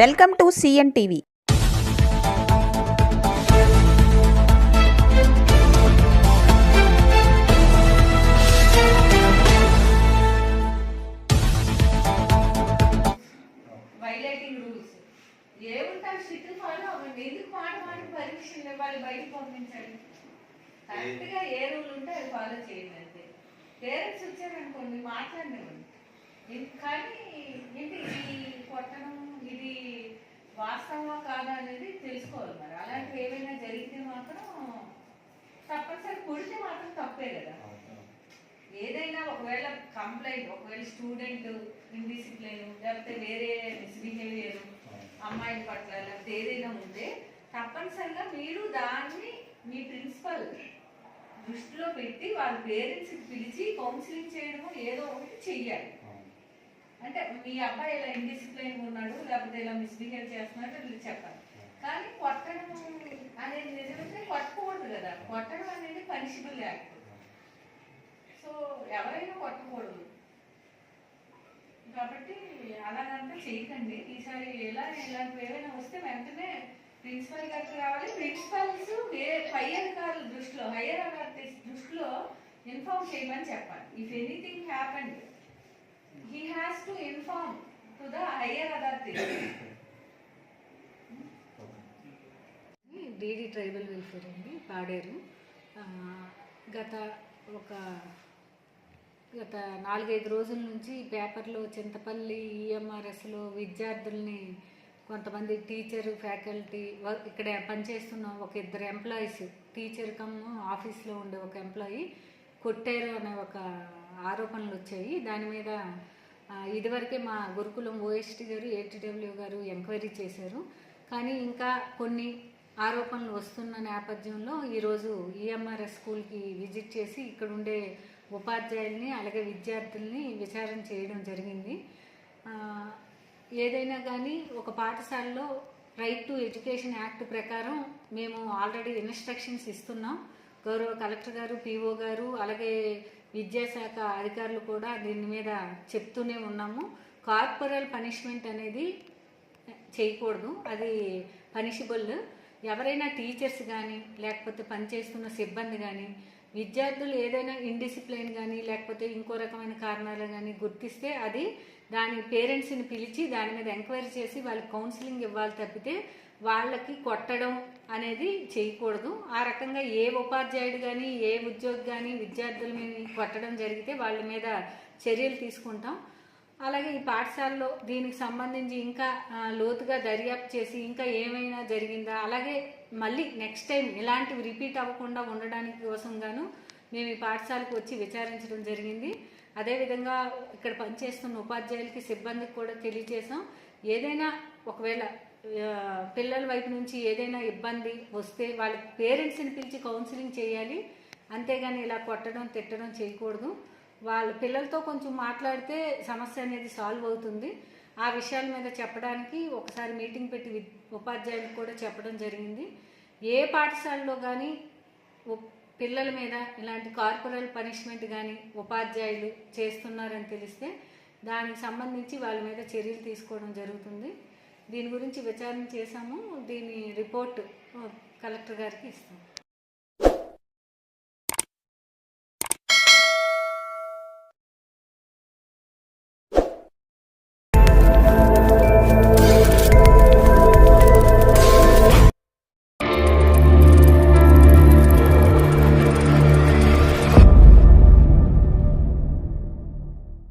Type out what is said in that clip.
Welcome to CN TV. Violating rules ఏముంటారు strict follow అవ్వండి. ఎందుకు మాట మాట పర్మిషన్ ఇవ్వాలి? బయటకు పంపించండి. ఏ రూల్ ఉంటే అది ఫాలో చేయండి అంతే. పేరెంట్స్ వచ్చారనుకోండి మాట్లాడినవ్వండి. కానీ ఏంటి ఇది కొట్టడం వాస్తవమా కాదా అనేది తెలుసుకోవాలి మరి. అలాంటివి ఏమైనా జరిగితే మాత్రం తప్పనిసరి కొడితే మాత్రం తప్పే కదా. ఏదైనా ఒకవేళ కంప్లైంట్ ఒకవేళ స్టూడెంట్ ఇండిసిప్లైన్ లేకపోతే వేరే మిస్బిహేవియర్ అమ్మాయిల పట్ల లేకపోతే ఏదైనా ఉంటే తప్పనిసరిగా మీరు దాన్ని మీ ప్రిన్సిపల్ దృష్టిలో పెట్టి వాళ్ళ పేరెంట్స్ పిలిచి కౌన్సిలింగ్ చేయడము ఏదో ఒకటి చెయ్యాలి. అంటే మీ అబ్బాయి ఇలా ఇండిసిప్లైన్ మిస్బిహేవ్ చేస్తున్నట్టు వీళ్ళు చెప్పాలి. కానీ కొట్టడం అనేది నిజమైతే కొట్టకూడదు కదా. కొట్టడం అనేది పనిషబుల్ యాక్ట్ సో ఎవరైనా కొట్టకూడదు. కాబట్టి అలాగంతా చేయకండి. ఈసారి ఎలా ఇలాంటివి ఏమైనా వస్తే వెంటనే ప్రిన్సిపల్ గారికి రావాలి. ప్రిన్సిపల్స్ ఏ పై అధికారుల దృష్టిలో హయ్యర్ అథారిటీస్ దృష్టిలో ఇన్ఫార్మ్ చేయమని చెప్పాలి. If anything happened he has to inform to the higher authorities DD tribal welfare అండి పాడేరు. గత ఒక గత నాలుగైదు రోజుల నుంచి పేపర్లో చింతపల్లి ఈఎంఆర్ఎస్లో విద్యార్థుల్ని కొంతమంది టీచర్ ఫ్యాకల్టీ ఇక్కడ పనిచేస్తున్న ఒక ఇద్దరు ఎంప్లాయీస్ టీచర్ కమ్ ఆఫీస్లో ఉండే ఒక ఎంప్లాయీ కొట్టారు అనే ఒక ఆరోపణలు వచ్చాయి. దాని మీద ఇదివరకే మా గురుకులం ఓఎస్టీ గారు ఏటీడబ్ల్యూ గారు ఎంక్వైరీ చేశారు. కానీ ఇంకా కొన్ని ఆరోపణలు వస్తున్న నేపథ్యంలో ఈరోజు ఈఎంఆర్ఎస్ స్కూల్కి విజిట్ చేసి ఇక్కడ ఉండే ఉపాధ్యాయుల్ని అలాగే విద్యార్థుల్ని విచారణ చేయడం జరిగింది. ఏదైనా కానీ ఒక పాఠశాలలో రైట్ టు ఎడ్యుకేషన్ యాక్ట్ ప్రకారం మేము ఆల్రెడీ ఇన్స్ట్రక్షన్స్ ఇస్తున్నాం. గౌరవ కలెక్టర్ గారు పీఓ గారు అలాగే విద్యాశాఖ అధికారులు కూడా దీని మీద చెప్తూనే ఉన్నాము. కార్పొరల్ పనిష్మెంట్ అనేది చేయకూడదు. అది పనిషబుల్ ఎవరైనా టీచర్స్ కానీ లేకపోతే పనిచేస్తున్న సిబ్బంది కానీ విద్యార్థులు ఏదైనా ఇండిసిప్లైన్ కానీ లేకపోతే ఇంకో రకమైన కారణాలు కానీ గుర్తిస్తే అది దాని పేరెంట్స్ని పిలిచి దాని మీద ఎంక్వైరీ చేసి వాళ్ళకి కౌన్సిలింగ్ ఇవ్వాలి తప్పితే వాళ్ళకి కొట్టడం అనేది చేయకూడదు. ఆ రకంగా ఏ ఉపాధ్యాయుడు కానీ ఏ ఉద్యోగి కానీ విద్యార్థుల మీద కొట్టడం జరిగితే వాళ్ళ మీద చర్యలు తీసుకుంటాం. అలాగే ఈ పాఠశాలలో దీనికి సంబంధించి ఇంకా లోతుగా దర్యాప్తు చేసి ఇంకా ఏమైనా జరిగిందా? అలాగే మళ్ళీ నెక్స్ట్ టైం ఇలాంటివి రిపీట్ అవ్వకుండా ఉండడానికి కోసం గాను మేము ఈ పాఠశాలకు వచ్చి విచారించడం జరిగింది. అదేవిధంగా ఇక్కడ పనిచేస్తున్న ఉపాధ్యాయులకి సిబ్బందికి కూడా తెలియజేసాం ఏదైనా ఒకవేళ పిల్లల వైపు నుంచి ఏదైనా ఇబ్బంది వస్తే వాళ్ళ పేరెంట్స్ని పిలిచి కౌన్సిలింగ్ చేయాలి. అంతేగాని ఇలా కొట్టడం తిట్టడం చేయకూడదు. వాళ్ళ పిల్లలతో కొంచెం మాట్లాడితే సమస్య అనేది సాల్వ్ అవుతుంది. ఆ విషయాల మీద చెప్పడానికి ఒకసారి మీటింగ్ పెట్టి ఉపాధ్యాయులకు కూడా చెప్పడం జరిగింది. ఏ పాఠశాలలో కానీ పిల్లల మీద ఇలాంటి కార్పొరల్ పనిష్మెంట్ కానీ ఉపాధ్యాయులు చేస్తున్నారని తెలిస్తే దానికి సంబంధించి వాళ్ళ మీద చర్యలు తీసుకోవడం జరుగుతుంది. దీని గురించి విచారణ చేశాము. దీని రిపోర్ట్ కలెక్టర్ గారికి ఇస్తాము.